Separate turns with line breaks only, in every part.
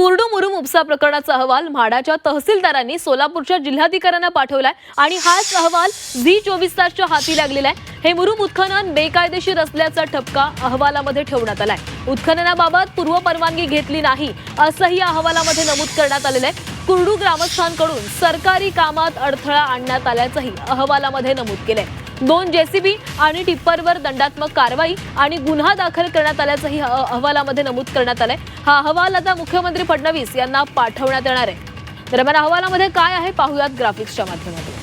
कुर्डू मुरुम उपसा प्रकरणाचा अहवाल म्हाडाच्या तहसीलदारांनी सोलापूरच्या जिल्हाधिकाऱ्यांना पाठवलाय आणि हाच अहवाल झी चोवीस तासच्या हाती लागलेला आहे. हे मुरुम उत्खनन बेकायदेशीर असल्याचा ठपका अहवालामध्ये ठेवण्यात आलाय. उत्खननाबाबत पूर्व परवानगी घेतली नाही असंही अहवालामध्ये नमूद करण्यात आलेलं आहे. कुर्डू ग्रामस्थांकडून सरकारी कामात अडथळा आणण्यात आल्याचंही अहवालामध्ये नमूद केलंय. दोन जेसीबी आणि टिप्परवर दंडात्मक कारवाई आणि गुन्हा दाखल करण्यात आल्याचंही अहवालामध्ये नमूद करण्यात आलंय. हा अहवाल आता मुख्यमंत्री फडणवीस यांना पाठवण्यात येणार आहे. दरम्यान अहवालामध्ये काय आहे पाहुयात ग्राफिक्सच्या माध्यमातून.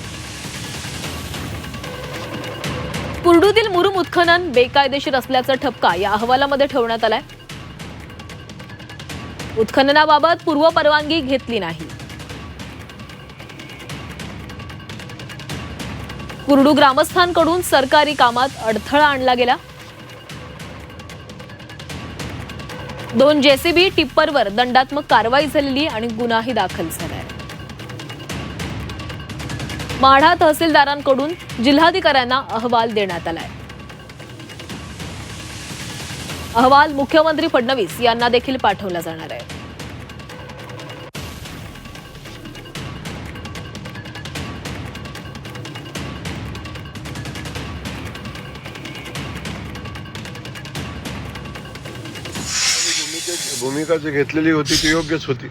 कुर्डूतील मुरुम उत्खनन बेकायदेशीर असल्याचा ठपका या अहवालामध्ये ठेवण्यात आलाय. उत्खननाबाबत पूर्व परवानगी घेतली नाही. कुरडू ग्रामस्थांकडून सरकारी कामात अडथळा आणला गेला. दोन जेसीबी टिप्परवर दंडात्मक कारवाई झालेली आणि गुन्हाही दाखल झालाय. माढा तहसीलदारांकडून जिल्हाधिकाऱ्यांना अहवाल देण्यात आलाय. अहवाल मुख्यमंत्री फडणवीस यांना देखील पाठवला जाणार आहे.
भूमिका जी घेतलेली होती ती योग्यच होती.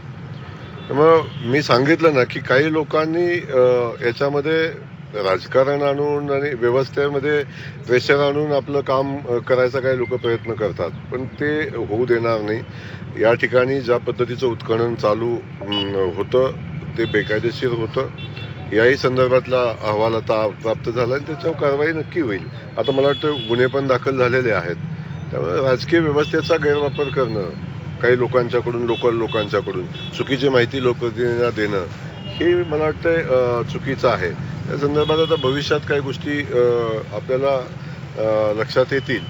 त्यामुळं मी सांगितलं ना की काही लोकांनी याच्यामध्ये राजकारण आणून आणि व्यवस्थेमध्ये प्रेशर आणून आपलं काम करायचा काही लोक प्रयत्न करतात. पण ते होऊ देणार नाही. या ठिकाणी ज्या पद्धतीचं उत्खनन चालू होतं ते बेकायदेशीर होतं. याही संदर्भातला अहवाल आता प्राप्त झाला आणि त्याच्यावर कारवाई नक्की होईल. आता मला वाटतं गुन्हे पण दाखल झालेले आहेत. त्यामुळे राजकीय व्यवस्थेचा गैरवापर करणं काही लोकांच्याकडून लोकल लोकांच्याकडून चुकीची माहिती लोकप्रतिनिधींना देणं हे मला वाटतं चुकीचं आहे. त्या संदर्भात आता भविष्यात काही गोष्टी आपल्याला लक्षात येतील.